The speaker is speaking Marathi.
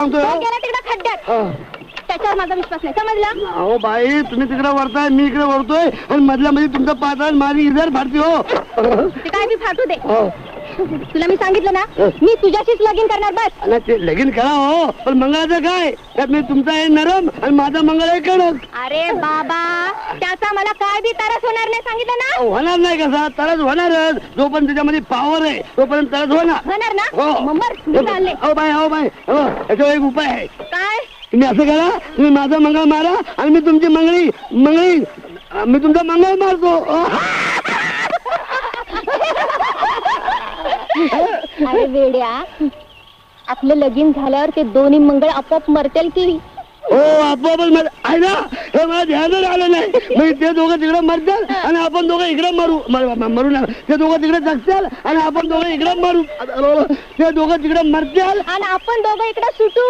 सांगतोय तो. गेला तिकडे खड्ड्यात. त्याच्यावर माझा विश्वास नाही समजलं अहो बाई तुम्ही तिकडे वरताय मी इकडे वरतोय आणि मधल्या मध्ये तुमचा पाच माझी इधर भारती हो ते काय बी फाटू दे हो. तुला मी सांगितलं ना मी तुझ्याशीच लगीन करणार बस. आणि ते लगीन करा हो पण मंगळाचं काय? त्यात मी तुमचा आहे नरम आणि माझा मंगळ आहे कडक. अरे बाबा त्याचा मला काय बी तरस होणार नाही सांगितलं ना? होणार नाही कसा? तरच होणारच. जोपर्यंत त्याच्यामध्ये पॉवर आहे तोपर्यंत तरच होणार. होणार ना? हो. मग मर, मी चालले. हो बाय हो बाय. हो याच्यावर एक उपाय आहे. काय? तुम्ही असं करा तुम्ही माझा मंगळ मारा आणि मी तुमची मंगळी मंगळी मी तुमचा मंगळ मारतो. अरे वेड्या आपलं लगीन झाल्यावर ते दोन्ही मंगळ आपोआप मरतील की? हो आपोआपच मर आहे ना? हे मला ध्यानच आलं नाही. म्हणजे ते दोघं तिकडे मरतील आणि आपण दोघं इकडे मरू. मर- म- मरू ना. ते दोघं तिकडे जगतील आणि आपण दोघं इकडे मरू. ते दोघं तिकडे मरतील. आणि आपण दोघं इकडे सुटू.